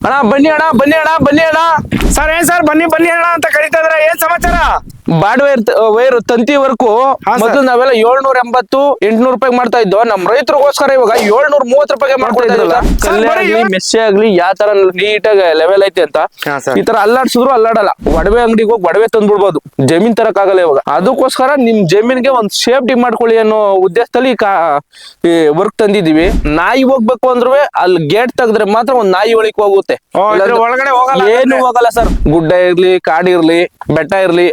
ಅಣ್ಣ ಬನ್ನಿ ಅಣ್ಣ ಬನ್ನಿ ಅಣ್ಣ ಬನ್ನಿ ಅಣ್ಣ. ಸರ್, ಏನ್ ಸರ್, ಬನ್ನಿ ಬನ್ನಿ ಅಣ್ಣ ಅಂತ ಕರಿತಾ ಇದ್ರ ಏನ್ ಸಮಾಚಾರ? ಬಾಡ್ ವೈರ್ ವೈರ್ ತಂತಿ ವರ್ಕು. ಮೊದಲು ನಾವೆಲ್ಲ ಏಳ್ನೂರ ಎಂಬತ್ತು ಎಂಟ್ನೂರು ರೂಪಾಯಿ ಮಾಡ್ತಾ ಇದ್ದೋ ನಮ್ ರೈತರಿಗೋಸ್ಕರ ಇವಾಗ ಏಳ್ನೂರ ಮೂವತ್ ರೂಪಾಯಿ ಮಾಡ್ಕೊಳ್ತಾ ಕಲ್ಯಾಣ ಮೆಸ್ಸೆ ಆಗ್ಲಿ ಯಾವ ತರ ನೀಟಾಗಿ ಲೆವೆಲ್ ಐತೆ ಅಂತ. ಈ ತರ ಅಲ್ಲಾಡ್ಸಿದ್ರು ಅಲ್ಲಾಡಲ್ಲ. ಒಡವೆ ಅಂಗಡಿಗೆ ಹೋಗಿ ಒಡವೆ ತಂದ್ಬಿಡ್ಬೋದು. ಜಮೀನ್ ತರಕ್ ಆಗಲ್ಲ ಇವಾಗ. ಅದಕ್ಕೋಸ್ಕರ ನಿಮ್ ಜಮೀನ್ಗೆ ಒಂದ್ ಸೇಫ್ಟಿ ಮಾಡ್ಕೊಳ್ಳಿ ಅನ್ನೋ ಉದ್ದೇಶದಲ್ಲಿ ವರ್ಕ್ ತಂದಿದೀವಿ ನಾಯಿ ಹೋಗ್ಬೇಕು ಅಂದ್ರೂ ಅಲ್ಲಿ ಗೇಟ್ ತೆಗೆದ್ರೆ ಮಾತ್ರ ಒಂದ್ ನಾಯಿ ಒಳಕ್ ಹೋಗುತ್ತೆ. ಏನು ಹೋಗಲ್ಲ ಸರ್. ಗುಡ್ಡ ಇರ್ಲಿ ಕಾಡಿರ್ಲಿ ಬೆಟ್ಟ ಇರ್ಲಿ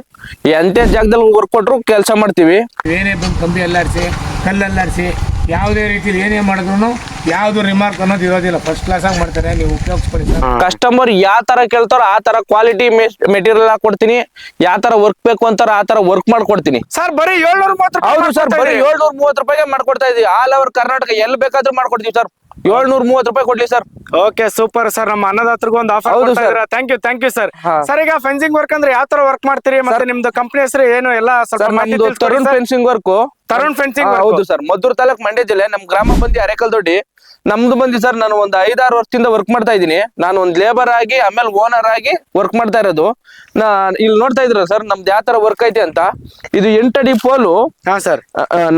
ಎಂತೆ ಜಾಗದಲ್ಲಿ ವರ್ಕ್ ಕೊಟ್ರು ಕೆಲಸ ಮಾಡ್ತೀವಿ. ಏನೇ ಬಂದು ಕಂಬಿ ಅಲ್ಲಾಡಿಸಿ ಕಲ್ಲು ಅಲ್ಲಾಡಿಸಿ ಯಾವುದೇ ರೀತಿಲಿ ಏನೇ ಮಾಡಿದ್ರು ಯಾವ್ದು ರಿಮಾರ್ಕ್ ಅನ್ನೋದು ಇರೋದಿಲ್ಲ. ಫಸ್ಟ್ ಕ್ಲಾಸ್ ಆಗಿ ಮಾಡ್ತಾರೆ ನೀವು ಉಪಯೋಗಿಸ್ಕೊಳ್ಳಿ ಕಸ್ಟಮರ್ ಯಾವ ತರ ಕೇಳ್ತಾರೋ ಆ ತರ ಕ್ವಾಲಿಟಿ ಮೆಟೀರಿಯಲ್ ಕೊಡ್ತೀನಿ. ಯಾವ ತರ ವರ್ಕ್ ಬೇಕು ಅಂತಾರ ಆ ತರ ವರ್ಕ್ ಮಾಡ್ಕೊಡ್ತೀನಿ ಸರ್ ಬರೀ ಏಳ್ನೂರ ಮೂವತ್ತು ಹೌದು ಸರ್ ಬರೀ ಏಳ್ನೂರ ಮೂವತ್ತು ರೂಪಾಯಿಗೆ ಮಾಡ್ಕೊಡ್ತಾ ಇದೀವಿ ಆಲ್ ಓವರ್ ಕರ್ನಾಟಕ ಎಲ್ಲಿ ಬೇಕಾದ್ರೂ ಮಾಡ್ಕೊಡ್ತೀವಿ ಸರ್. ಏಳ್ನೂರ ಮೂವತ್ತು ರೂಪಾಯಿ ಕೊಡ್ಲಿ ಸರ್. ಓಕೆ ಸೂಪರ್ ಸರ್ ನಮ್ಮ ಅನ್ನದಾತರಿಗೂ ಒಂದು ಆಫರ್ ಹೌದು, ಕೊಡ್ತಾ sir. Thank you thank you sir. Sir ಈಗ ಫೆನ್ಸಿಂಗ್ ವರ್ಕ್ ಅಂದ್ರೆ ಯಾವ ತರ ವರ್ಕ್ ಮಾಡ್ತೀರಿ? ಮತ್ತೆ ನಿಮ್ದು ಕಂಪನಿ ಹೆಸರು ಏನು? ಎಲ್ಲ ಸ್ವಲ್ಪ ಸರ್ ಮಾಹಿತಿ ನಮ್ದು ತಿಳ್ಸ್ಕೊಡಿ Tarun sir. Fencing work Tarun fencing ಹೌದು ಸರ್. ಮದ್ದೂರ್ ತಾಲೂಕ್ ಮಂಡ್ಯ ಜಿಲ್ಲೆ ನಮ್ ಗ್ರಾಮ ಬಂದಿ ಅರೆಕಲ್ ದೊಡ್ಡಿ ನಮ್ದು ಬಂದಿ ಸರ್ ನಾನು ಒಂದು ಐದಾರು ವರ್ಷದಿಂದ ವರ್ಕ್ ಮಾಡ್ತಾ ಇದ್ದೀನಿ. ನಾನು ಒಂದ್ ಲೇಬರ್ ಆಗಿ ಆಮೇಲೆ ಓನರ್ ಆಗಿ ವರ್ಕ್ ಮಾಡ್ತಾ ಇರೋದು. ನಾ ಇಲ್ಲಿ ನೋಡ್ತಾ ಇದ್ರ ಸರ್ ನಮ್ದು ಯಾವ ತರ ವರ್ಕ್ ಐತೆ ಅಂತ. ಇದು ಎಂಟಡಿ ಪೋಲು. ಹಾ ಸರ್.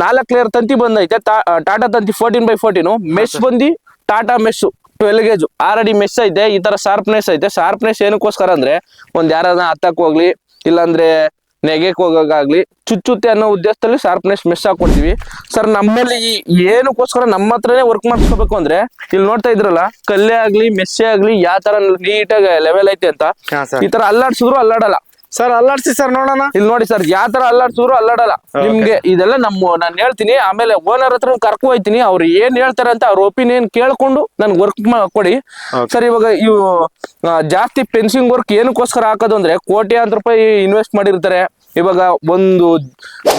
ನಾಲ್ಕು ಲೇಯರ್ ತಂತಿ ಬಂದೈತೆ. ಟಾ- ಟಾಟಾ ತಂತಿ ಫೋರ್ಟೀನ್ ಬೈ ಫೋರ್ಟೀನು ಮೆಶ್ ಬಂದಿ Tata mesh twelve gauge already mesh ಐತೆ. ಈ ತರ ಶಾರ್ಪ್ನೆಸ್ ಐತೆ. ಶಾರ್ಪ್ನೆಸ್ ಏನಕ್ಕೋಸ್ಕರ ಅಂದ್ರೆ ಒಂದ್ ಯಾರನ್ನ ಹತ್ತಕ್ ಹೋಗ್ಲಿ ಇಲ್ಲಾಂದ್ರೆ ನೆಗೆಕ್ ಹೋಗೋಕಾಗ್ಲಿ ಚುಚ್ಚುತ್ತೆ ಅನ್ನೋ ಉದ್ದೇಶದಲ್ಲಿ ಶಾರ್ಪ್ನೆಸ್ ಮಿಸ್ ಹಾಕೊಡ್ತೀವಿ ಸರ್ ನಮ್ಮಲ್ಲಿ ಏನಕ್ಕೋಸ್ಕರ ನಮ್ಮ ಹತ್ರನೇ ವರ್ಕ್ ಮಾಡಿಸ್ಕೋಬೇಕು ಅಂದ್ರೆ ಇಲ್ಲಿ ನೋಡ್ತಾ ಇದ್ರಲ್ಲ ಕಲ್ಲೇ ಆಗ್ಲಿ ಮೆಸ್ಸೆ ಆಗ್ಲಿ ಯಾವ ತರ ನೀಟಾಗಿ ಲೆವೆಲ್ ಐತೆ ಅಂತ. ಈ ತರ ಅಲ್ಲಾಡ್ಸಿದ್ರು ಅಲ್ಲಾಡಲ್ಲ ಸರ್ ಅಲ್ಲಾಡ್ಸಿ ಸರ್ ನೋಡೋಣ. ಇಲ್ಲಿ ನೋಡಿ ಸರ್ ಯಾವ ತರ ಅಲ್ಲಾಡ್ಸಿದ್ರು ಅಲ್ಲಾಡಲ್ಲ. ನಿಮ್ಗೆ ಇದೆಲ್ಲ ನಮ್ಮ ನಾನು ಹೇಳ್ತೀನಿ ಆಮೇಲೆ ಓನರ್ ಹತ್ರ ಕರ್ಕೊ ಹೋಯ್ತೀನಿ. ಅವ್ರು ಏನ್ ಹೇಳ್ತಾರೆ ಅಂತ ಅವ್ರ ಒಪಿನಿಯನ್ ಕೇಳ್ಕೊಂಡು ನನ್ ವರ್ಕ್ ಕೊಡಿ. ಸರ್ ಇವಾಗ ಇವು ಜಾಸ್ತಿ ಪೆನ್ಸಿಂಗ್ ವರ್ಕ್ ಏನಕ್ಕೋಸ್ಕರ ಹಾಕೋದು ಅಂದ್ರೆ ಕೋಟ್ಯಾಂತರ ರೂಪಾಯಿ ಇನ್ವೆಸ್ಟ್ ಮಾಡಿರ್ತಾರೆ. ಇವಾಗ ಒಂದು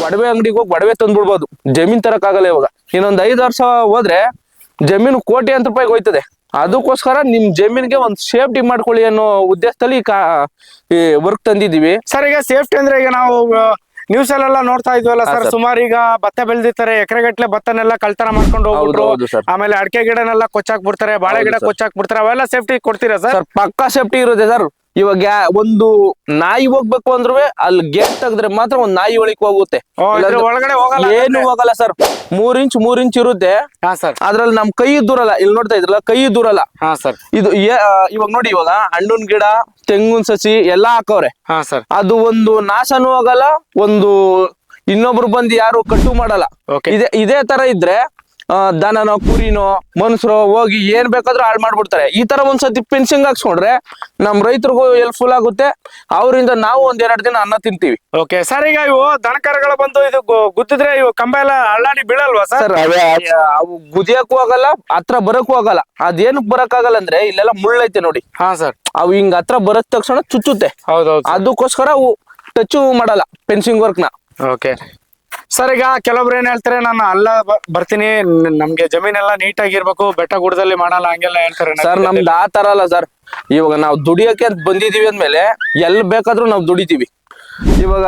ಒಡವೆ ಅಂಗಡಿಗೆ ಹೋಗಿ ಒಡವೆ ತಂದ್ಬಿಡ್ಬೋದು. ಜಮೀನ್ ತರಕ್ ಆಗಲ್ಲ ಇವಾಗ. ಇನ್ನೊಂದ್ ಐದು ವರ್ಷ ಹೋದ್ರೆ ಜಮೀನು ಕೋಟ್ಯಾಂತರ ರೂಪಾಯಿಗೆ ಹೋಯ್ತದೆ. ಅದಕ್ಕೋಸ್ಕರ ನಿಮ್ ಜಮೀನ್ಗೆ ಒಂದ್ ಸೇಫ್ಟಿ ಮಾಡ್ಕೊಳ್ಳಿ ಅನ್ನೋ ಉದ್ದೇಶದಲ್ಲಿ ಈ ವರ್ಕ್ ತಂದಿದೀವಿ ಸರ್ ಈಗ ಸೇಫ್ಟಿ ಅಂದ್ರೆ ಈಗ ನಾವು ನ್ಯೂಸ್ ಅಲ್ಲೆಲ್ಲ ನೋಡ್ತಾ ಇದ್ವಲ್ಲ ಸರ್. ಸುಮಾರು ಈಗ ಭತ್ತ ಬೆಳೆದಿರ್ತಾರೆ ಎಕರೆಗಟ್ಲೆ ಭತ್ತನೆಲ್ಲ ಕಳ್ತನ ಮಾಡ್ಕೊಂಡು ಹೋಗ್ಬಿಟ್ಟು ಹೋಗ್ಬಿಟ್ರು. ಹೌದು, sir. ಆಮೇಲೆ ಅಡಿಕೆ ಗಿಡನೆಲ್ಲ ಕೊಚ್ಚಾಕ್ಬಿಡ್ತಾರೆ ಬಾಳೆ ಗಿಡ ಕೊಚ್ಚಾಕ್ ಬಿಡ್ತಾರೆ ಅವೆಲ್ಲ ಸೇಫ್ಟಿ ಕೊಡ್ತೀರಾ ಸರ್ ಸರ್ ಪಕ್ಕಾ ಸೇಫ್ಟಿ ಇರುತ್ತೆ ಸರ್ ಇವಾಗ ಒಂದು ನಾಯಿ ಹೋಗ್ಬೇಕು ಅಂದ್ರೂ ಅಲ್ಲಿ ಗೇಟ್ ತೆಗೆದ್ರೆ ಮಾತ್ರ ಒಂದ್ ನಾಯಿ ಒಳಕ್ ಹೋಗುತ್ತೆ. ಒಳಗಡೆ ಹೋಗಲ್ಲ ಏನು ಹೋಗಲ್ಲ ಸರ್ ಮೂರ್ ಇಂಚ್ ಮೂರ್ ಇಂಚ್ ಇರುತ್ತೆ. ಸರ್ ಅದ್ರಲ್ಲಿ ನಮ್ ಕೈ ದೂರಲ್ಲ. ಇಲ್ಲಿ ನೋಡ್ತಾ ಇದ್ರಲ್ಲ ಕೈ ದೂರಲ್ಲ. ಹಾ ಸರ್ ಇದು ಇವಾಗ ನೋಡಿ ಇವಾಗ ಹಣ್ಣಿನ ಗಿಡ ತೆಂಗಿನ ಸಸಿ ಎಲ್ಲಾ ಹಾಕವ್ರೆ. ಹಾ ಸರ್ ಅದು ಒಂದು ನಾಶನೂ ಹೋಗಲ್ಲ ಒಂದು ಇನ್ನೊಬ್ರು ಬಂದು ಯಾರು ಕಟ್ಟು ಮಾಡಲ್ಲ. ಇದೆ ಇದೇ ತರ ಇದ್ರೆ ದನನೋ ಕುರಿನೋ ಮನುಷ್ಯರು ಹೋಗಿ ಏನ್ ಬೇಕಾದ್ರೂ ಹಾಳು ಮಾಡ್ಬಿಡ್ತಾರೆ. ಈ ತರ ಒಂದ್ಸತಿ ಪೆನ್ಸಿಂಗ್ ಹಾಕ್ಸ್ಕೊಂಡ್ರೆ ನಮ್ ರೈತರಿಗೂ ಹೆಲ್ಪ್ಫುಲ್ ಆಗುತ್ತೆ. ಅವರಿಂದ ನಾವು ಒಂದ್ ಎರಡ್ ದಿನ ಅನ್ನ ತಿಂತೀವಿ. ಓಕೆ ಸರ್ ಈಗ ಇವು ದನಕರಗಳು ಬಂದು ಇದು ಗು- ಗುದ್ದಿದ್ರೆ ಇವು ಕಂಬ ಎಲ್ಲ ಅಳ್ಳಾಡಿ ಬೀಳಲ್ವಾ ಸರ್ ಸರ್ ಅವು ಗುದಿಯಕ್ಕೂ ಆಗಲ್ಲ ಹತ್ರ ಬರಕ್ಕೂ ಆಗಲ್ಲ. ಅದೇನಕ್ ಬರಕ್ ಆಗಲ್ಲ ಅಂದ್ರೆ ಇಲ್ಲೆಲ್ಲ ಮುಳ್ಳೈತೆ ನೋಡಿ. ಹಾ ಸರ್ ಅವು ಹಿಂಗ್ ಹತ್ರ ಬರಕ್ ತಕ್ಷಣ ಚುಚ್ಚುತ್ತೆ. ಹೌದೌದು ಅದಕ್ಕೋಸ್ಕರ ಅವು ಟಚ್ ಮಾಡಲ್ಲ ಪೆನ್ಸಿಂಗ್ ವರ್ಕ್ನ. ಓಕೆ ಸರ್ ಈಗ ಕೆಲವೊಬ್ರು ಏನ್ ಹೇಳ್ತಾರೆ ನಾನು ಅಲ್ಲ ಬ- ಬರ್ತೀನಿ ನ- ನಮ್ಗೆ ಜಮೀನೆಲ್ಲ ನೀಟಾಗಿರ್ಬೇಕು ಬೆಟ್ಟ ಗುಡ್ಡದಲ್ಲಿ ಮಾಡಲ್ಲ ಹಂಗೆಲ್ಲ ಹೇಳ್ತಾರೆ ಸರ್ ನಮ್ದು ಆ ತರ ಅಲ್ಲ ಸರ್. ಇವಾಗ ನಾವು ದುಡಿಯೋಕೆ ಅಂತ ಬಂದಿದೀವಿ ಅಂದ್ಮೇಲೆ ಎಲ್ಲಿ ಬೇಕಾದ್ರೂ ನಾವು ದುಡಿತೀವಿ. ಇವಾಗ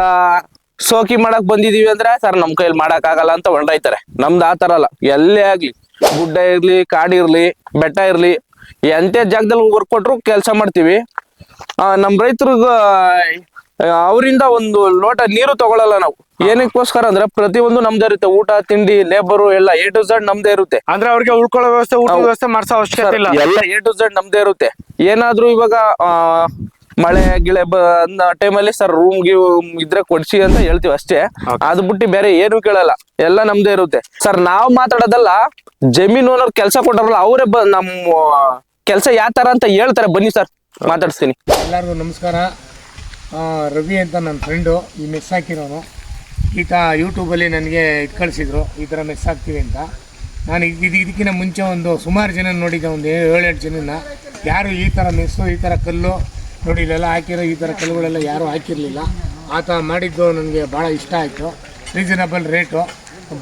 ಸೋಕಿ ಮಾಡಕ್ ಬಂದಿದೀವಿ ಅಂದ್ರೆ ಸರ್ ನಮ್ ಕೈಯಲ್ಲಿ ಮಾಡಕ್ ಆಗಲ್ಲ ಅಂತ ಹೊರಟಾಯ್ತಾರೆ ನಮ್ದು ಆ ತರ ಅಲ್ಲ. ಎಲ್ಲೇ ಆಗ್ಲಿ ಗುಡ್ಡ ಇರ್ಲಿ ಕಾಡಿರ್ಲಿ ಬೆಟ್ಟ ಇರ್ಲಿ ಎಂತೆ ಜಾಗದಲ್ಲಿ ವರ್ಕ್ ಕೊಟ್ರು ಕೆಲಸ ಮಾಡ್ತೀವಿ. ಆ, ನಮ್ ರೈತರಿಗ ಅವರಿಂದ ಒಂದು ಲೋಟ ನೀರು ತಗೊಳಲ್ಲ ನಾವು. ಏನಕ್ಕೋಸ್ಕರ ಅಂದ್ರೆ ಪ್ರತಿಯೊಂದು ನಮ್ದೇ ಇರುತ್ತೆ. ಊಟ ತಿಂಡಿ ಲೇಬರ್ ಎಲ್ಲ ಎ ಟು ಝಡ್ ನಮ್ದೇ ಇರುತ್ತೆ. ಅಂದ್ರೆ ಅವ್ರಿಗೆ ಉಳ್ಕೊಳ್ಳೋ ವ್ಯವಸ್ಥೆ ಊಟ ವ್ಯವಸ್ಥೆ ಮಾಡ್ಸೋ ಅವಶ್ಯಕತೆ ಇಲ್ಲ. ಎಲ್ಲ ಎ ಟು ಝಡ್ ನಮ್ದೇ ಇರುತ್ತೆ. ಏನಾದ್ರೂ ಇವಾಗ ಆ, ಮಳೆ ಗಿಳೆ ಬಂದ ಟೈಮಲ್ಲಿ ಸರ್ ರೂಮ್ ಗಿಮ್ ಇದ್ರೆ ಕೊಡ್ಸಿ ಅಂತ ಹೇಳ್ತೀವಿ ಅಷ್ಟೇ. ಅದ್ ಬಿಟ್ಟು ಬೇರೆ ಏನು ಕೇಳಲ್ಲ. ಎಲ್ಲ ನಮ್ದೇ ಇರುತ್ತೆ. ಸರ್ ನಾವ್ ಮಾತಾಡೋದಲ್ಲ ಜಮೀನ್ ಓನರ್ ಕೆಲಸ ಕೊಟ್ಟಾರಲ್ಲ ಅವರೇ ಬ ನಮ್ಮ ಕೆಲಸ ಯಾವ ತರ ಅಂತ ಹೇಳ್ತಾರೆ. ಬನ್ನಿ ಸರ್ ಮಾತಾಡ್ಸ್ತೀನಿ. ಎಲ್ಲರಿಗೂ ನಮಸ್ಕಾರ. ರವಿ ಅಂತ ನನ್ನ ಫ್ರೆಂಡು ಈ ಮೆಸ್ ಹಾಕಿರೋನು. ಈತ ಯೂಟ್ಯೂಬಲ್ಲಿ ನನಗೆ ಇದು ಕಳಿಸಿದ್ರು, ಈ ಥರ ಮೆಸ್ ಹಾಕ್ತೀವಿ ಅಂತ. ನಾನು ಇದು ಇದು ಇದಕ್ಕಿಂತ ಮುಂಚೆ ಒಂದು ಸುಮಾರು ಜನ ನೋಡಿದ್ದೆ, ಒಂದು ಏಳೆಂಟು ಜನನ ಯಾರು ಈ ಥರ ಮೆಸ್ಸು ಈ ಥರ ಕಲ್ಲು, ನೋಡಿ, ಇಲ್ಲೆಲ್ಲ ಹಾಕಿರೋ ಈ ಥರ ಕಲ್ಲುಗಳೆಲ್ಲ ಯಾರೂ ಹಾಕಿರಲಿಲ್ಲ. ಆ ಥರ ಮಾಡಿದ್ದು ನನಗೆ ಭಾಳ ಇಷ್ಟ ಆಯಿತು. ರೀಸನಬಲ್ ರೇಟು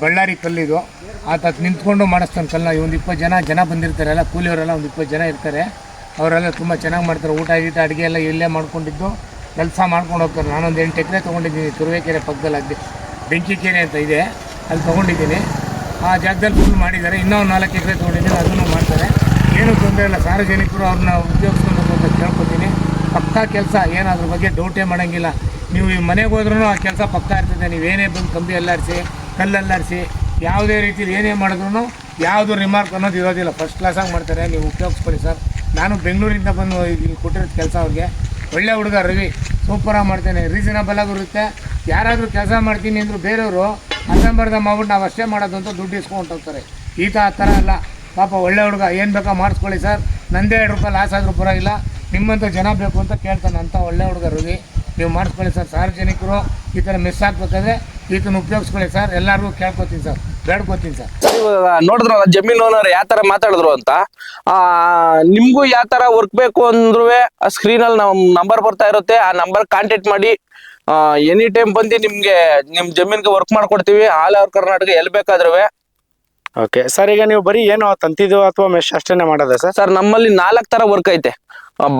ಬಳ್ಳಾರಿ ಕಲ್ಲಿದು. ಆತ ನಿಂತ್ಕೊಂಡು ಮಾಡಿಸ್ತಾನೆ ಕಲ್ಲನ್ನ. ಒಂದು ಇಪ್ಪತ್ತು ಜನ ಜನ ಬಂದಿರ್ತಾರೆ, ಎಲ್ಲ ಕೂಲಿಯವರೆಲ್ಲ ಒಂದು ಇಪ್ಪತ್ತು ಜನ ಇರ್ತಾರೆ. ಅವರೆಲ್ಲ ತುಂಬ ಚೆನ್ನಾಗಿ ಮಾಡ್ತಾರೆ. ಊಟ ಗೀಟ, ಅಡುಗೆ ಎಲ್ಲ ಇಲ್ಲೇ ಮಾಡ್ಕೊಂಡಿದ್ದು. ಕೆಲಸ ಮಾಡ್ಕೊಂಡು ಹೋಗ್ತಾರೆ. ನಾನೊಂದು ಎಂಟು ಎಕರೆ ತೊಗೊಂಡಿದ್ದೀನಿ. ತುರುವೇಕೆರೆ ಪಕ್ಕದಲ್ಲಿ ಬೆಂಕಿ ಕೆರೆ ಅಂತ ಇದೆ. ಅಲ್ಲಿ ತೊಗೊಂಡಿದ್ದೀನಿ. ಆ ಜಾಗದಲ್ಲಿ ಫುಲ್ ಮಾಡಿದ್ದಾರೆ. ಇನ್ನೂ ನಾಲ್ಕು ಎಕರೆ ತೊಗೊಂಡಿದ್ದೀನಿ. ಅದನ್ನು ಮಾಡ್ತಾರೆ. ಏನೂ ತೊಂದರೆ ಇಲ್ಲ. ಸಾರ್ವಜನಿಕರು ಅವ್ರನ್ನ ಉದ್ಯೋಗಿಸ್ಕೊಂಡು ಅಂತ ಕೇಳ್ಕೊತೀನಿ. ಪಕ್ಕಾ ಕೆಲಸ ಏನು ಅದ್ರ ಬಗ್ಗೆ ಡೌಟೇ ಮಾಡೋಂಗಿಲ್ಲ. ನೀವು ಈ ಮನೆಗೆ ಹೋದ್ರೂ ಆ ಕೆಲಸ ಪಕ್ಕಾ ಇರ್ತದೆ. ನೀವೇನೇ ಬಂದು ಕಂಬಿ ಎಲ್ಲಾರಿಸಿ ಕಲ್ಲಲ್ಲಾರಿಸಿ ಯಾವುದೇ ರೀತಿಯಲ್ಲಿ ಏನೇ ಮಾಡಿದ್ರು ಯಾವುದು ರಿಮಾರ್ಕ್ ಅನ್ನೋದು ಇರೋದಿಲ್ಲ. ಫಸ್ಟ್ ಕ್ಲಾಸಾಗಿ ಮಾಡ್ತಾರೆ. ನೀವು ಉಪಯೋಗಿಸ್ಕೊಳ್ಳಿ ಸರ್. ನಾನು ಬೆಂಗಳೂರಿಂದ ಬಂದು ಇಲ್ಲಿ ಕೊಟ್ಟಿರೋದು ಕೆಲಸ ಅವ್ರಿಗೆ. ಒಳ್ಳೆ ಹುಡುಗ, ರವಿ. ಸೂಪರಾಗಿ ಮಾಡ್ತೇನೆ. ರೀಸನಬಲ್ ಆಗಿರುತ್ತೆ ಯಾರಾದರೂ ಕೆಲಸ ಮಾಡ್ತೀನಿ ಅಂದರು ಬೇರೆಯವರು ಅರ್ಧಂಬರ್ಧ ಮಾಡ್ಬಿಟ್ಟು ನಾವು ಅಷ್ಟೇ ಮಾಡೋದು ಅಂತ ದುಡ್ಡು ಇಸ್ಕೊಂಡು ಹೋಗ್ತಾರೆ. ಈತ ಆ ಥರ ಅಲ್ಲ. ಪಾಪ ಒಳ್ಳೆ ಹುಡುಗ. ಏನು ಬೇಕೋ ಮಾಡಿಸ್ಕೊಳ್ಳಿ ಸರ್. ನಂದೇ ಎರಡು ರೂಪಾಯಿ ಲಾಸ್ ಆದರೂ ಪರವಾಗಿಲ್ಲ. ನಿಮ್ಮಂಥ ಜನ ಬೇಕು ಅಂತ ಕೇಳ್ತಾನೆ ಅಂತ ಒಳ್ಳೆ ಹುಡುಗ, ರವಿ. ನೀವು ಮಾಡಿಸ್ಕೊಳ್ಳಿ ಸರ್. ಸಾರ್ವಜನಿಕರು ಈ ಥರ ಮಿಸ್ ಆಗ್ಬೇಕಾದ್ರೆ ಈತನ ಉಪಯೋಗಿಸ್ಕೊಳ್ಳಿ ಸರ್. ಎಲ್ಲರಿಗೂ ಕೇಳ್ಕೊತೀನಿ ಸರ್. ಬೇಡ್ಕೊತೀನಿ ಸರ್. ಸರ್ ಇವಾಗ ನೋಡಿದ್ರಲ್ಲ ಜಮೀನ್ ಓನರ್ ಯಾವ ತರ ಮಾತಾಡಿದ್ರು ಅಂತ? ಆ ನಿಮ್ಗೂ ಯಾವ ತರ ವರ್ಕ್ ಬೇಕು ಅಂದ್ರೂ ಆ ಸ್ಕ್ರೀನ್ ಅಲ್ಲಿ ನಮ್ ನಂಬರ್ ಬರ್ತಾ ಇರುತ್ತೆ. ಆ ನಂಬರ್ ಕಾಂಟ್ಯಾಕ್ಟ್ ಮಾಡಿ ಎನಿ ಟೈಮ್ ಬಂದು ನಿಮ್ಗೆ ನಿಮ್ ಜಮೀನ್ಗೆ ವರ್ಕ್ ಮಾಡ್ಕೊಡ್ತೀವಿ. ಆಲ್ ಓವರ್ ಕರ್ನಾಟಕ ಎಲ್ಲಿ ಬೇಕಾದ್ರೂ. ಓಕೆ ಸರ್ ಈಗ ನೀವು ಬರೀ ಏನು ತಂತಿದು ಅಥವಾ ಮೆಶ್ ಅಷ್ಟೇನೆ ಮಾಡೋದ ಸರ್ ಸರ್ ನಮ್ಮಲ್ಲಿ ನಾಲ್ಕು ತರ ವರ್ಕ್ ಐತೆ.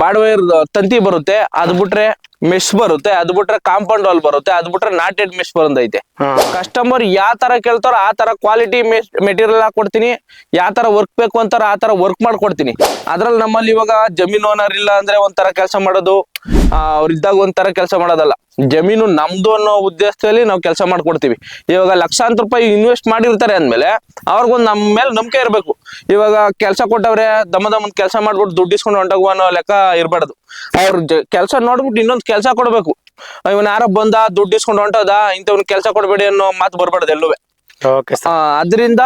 ಬಾಡ್ವೇರ್ ತಂತಿ ಬರುತ್ತೆ. ಅದ್ ಬಿಟ್ರೆ ಮೆಶ್ ಬರುತ್ತೆ. ಅದ್ ಬಿಟ್ರೆ ಕಾಂಪೌಂಡ್ ವಾಲ್ ಬರುತ್ತೆ. ಅದ್ ಬಿಟ್ರೆ ನಾಟೆಡ್ ಮಿಸ್ ಬಂದೈತೆ. ಹಾಂ. ಕಸ್ಟಮರ್ ಯಾವ ತರ ಕೇಳ್ತಾರೋ ಆ ತರ ಕ್ವಾಲಿಟಿ ಮೆಟೀರಿಯಲ್ ಹಾಕೊಡ್ತೀನಿ ಯಾವ ತರ ವರ್ಕ್ ಬೇಕು ಅಂತಾರ ಆ ತರ ವರ್ಕ್ ಮಾಡ್ಕೊಡ್ತೀನಿ. ಅದ್ರಲ್ಲಿ ನಮ್ಮಲ್ಲಿ ಇವಾಗ ಜಮೀನ್ ಓನರ್ ಇಲ್ಲ ಅಂದ್ರೆ ಒಂಥರ ಕೆಲಸ ಮಾಡೋದು ಅವ್ರ ಇದ್ದಾಗ ಒಂಥರ ಕೆಲಸ ಮಾಡೋದಲ್ಲ. ಜಮೀನು ನಮ್ದು ಅನ್ನೋ ಉದ್ದೇಶದಲ್ಲಿ ನಾವು ಕೆಲಸ ಮಾಡ್ಕೊಡ್ತೀವಿ. ಇವಾಗ ಲಕ್ಷಾಂತರ ರೂಪಾಯಿ ಇನ್ವೆಸ್ಟ್ ಮಾಡಿರ್ತಾರೆ ಅಂದ್ಮೇಲೆ ಅವ್ರಿಗೊಂದು ನಮ್ಮ ಮೇಲೆ ನಂಬಿಕೆ ಇರಬೇಕು. ಇವಾಗ ಕೆಲಸ ಕೊಟ್ಟವ್ರೆ ದಮ್ಮ ದಮ್ಮ ಕೆಲಸ ಮಾಡ್ಬಿಟ್ಟು ದುಡ್ಡಿಸ್ಕೊಂಡು ಹೊಂಟೋಗುವ ಅನ್ನೋ ಲೆಕ್ಕ ಇರಬಾರ್ದು. ಅವ್ರ ಕೆಲಸ ನೋಡ್ಬಿಟ್ಟು ಇನ್ನೊಂದು ಕೆಲಸ ಕೊಡ್ಬೇಕು. ಇವನ್ ಯಾರ ಬಂದ ದುಡ್ಡು ಇಸ್ಕೊಂಡು ಹೊಂಟದ ಇಂಥವ್ನ ಕೆಲಸ ಕೊಡ್ಬೇಡಿ ಅನ್ನೋ ಮಾತು ಬರ್ಬಾರ್ದು ಎಲ್ಲೂ ಓಕೆ ಅದರಿಂದ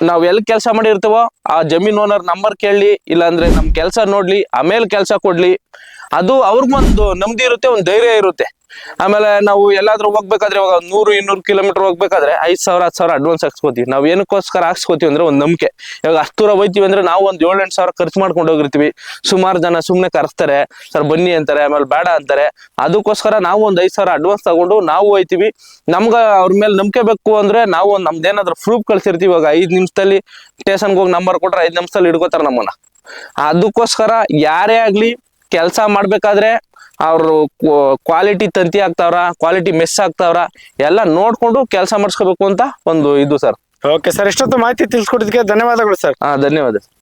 ನಾವ್ ಎಲ್ ಕೆಲಸ ಮಾಡಿರ್ತೇವೋ ಆ ಜಮೀನ್ ಓನರ್ ನಂಬರ್ ಕೇಳಲಿ ಇಲ್ಲಾಂದ್ರೆ ನಮ್ ಕೆಲಸ ನೋಡ್ಲಿ ಆಮೇಲೆ ಕೆಲಸ ಕೊಡ್ಲಿ. ಅದು ಅವ್ರಿಗೊಂದು ನಮ್ದಿರುತ್ತೆ ಇರುತ್ತೆ ಒಂದು ಧೈರ್ಯ ಇರುತ್ತೆ. ಆಮೇಲೆ ನಾವು ಎಲ್ಲಾದ್ರೂ ಹೋಗ್ಬೇಕಾದ್ರೆ ಇವಾಗ ನೂರು, ಇನ್ನೂರು ಕಿಲೋಮೀಟರ್ ಹೋಗ್ಬೇಕಾದ್ರೆ ಐದ್ ಸಾವಿರ, ಹತ್ತು ಸಾವಿರ ಅಡ್ವಾನ್ಸ್ ಹಾಕ್ಸ್ಕೊತೀವಿ. ನಾವು ಏನಕ್ಕೋಸ್ಕರ ಹಾಕ್ಸ್ಕೊತೀವಿ ಅಂದ್ರೆ ಒಂದು ನಂಬಿಕೆ. ಇವಾಗ ಅಷ್ಟು ದೂರ ಹೋಯ್ತೀವಿ ಅಂದ್ರೆ ನಾವು ಒಂದ್ ಏಳು ಎಂಟು ಸಾವಿರ ಖರ್ಚು ಮಾಡ್ಕೊಂಡು ಹೋಗಿರ್ತೀವಿ. ಸುಮಾರು ಜನ ಸುಮ್ನೆ ಕರೆಸ್ತಾರೆ. ಸರ್, ಬನ್ನಿ ಅಂತಾರೆ, ಆಮೇಲೆ ಬೇಡ ಅಂತಾರೆ. ಅದಕ್ಕೋಸ್ಕರ ನಾವು ಒಂದ್ ಐದ್ ಸಾವಿರ ಅಡ್ವಾನ್ಸ್ ತಗೊಂಡು ನಾವು ಹೋಯ್ತೀವಿ. ನಮ್ಗ ಅವ್ರ ಮೇಲೆ ನಂಬಿಕೆ ಬೇಕು ಅಂದ್ರೆ ನಾವು ಒಂದ್ ನಮ್ದೇನಾದ್ರೂ ಪ್ರೂಫ್ ಕಳ್ಸಿರ್ತೀವಿ. ಇವಾಗ ಐದ್ ನಿಮಿಷದಲ್ಲಿ ಸ್ಟೇಷನ್ಗೆ ಹೋಗಿ ನಂಬರ್ ಕೊಟ್ರೆ ಐದ್ ನಿಮಿಷದಲ್ಲಿ ಹಿಡ್ಕೋತಾರೆ ನಮ್ಮನ್ನ. ಅದಕ್ಕೋಸ್ಕರ ಯಾರೇ ಆಗ್ಲಿ ಕೆಲಸ ಮಾಡ್ಬೇಕಾದ್ರೆ ಅವರು ಕ್ವಾಲಿಟಿ ತಂತಿ ಆಗ್ತಾವ್ರ ಕ್ವಾಲಿಟಿ ಮೆಸ್ ಆಗ್ತಾವ್ರ ಎಲ್ಲ ನೋಡ್ಕೊಂಡು ಕೆಲಸ ಮಾಡಿಸ್ಕೋಬೇಕು ಅಂತ ಒಂದು ಇದು ಸರ್. ಓಕೆ ಸರ್ ಎಷ್ಟೊತ್ತು ಮಾಹಿತಿ ತಿಳಿಸ್ಕೊಡೋದಕ್ಕೆ ಧನ್ಯವಾದಗಳು ಸರ್ ಹಾ ಧನ್ಯವಾದ.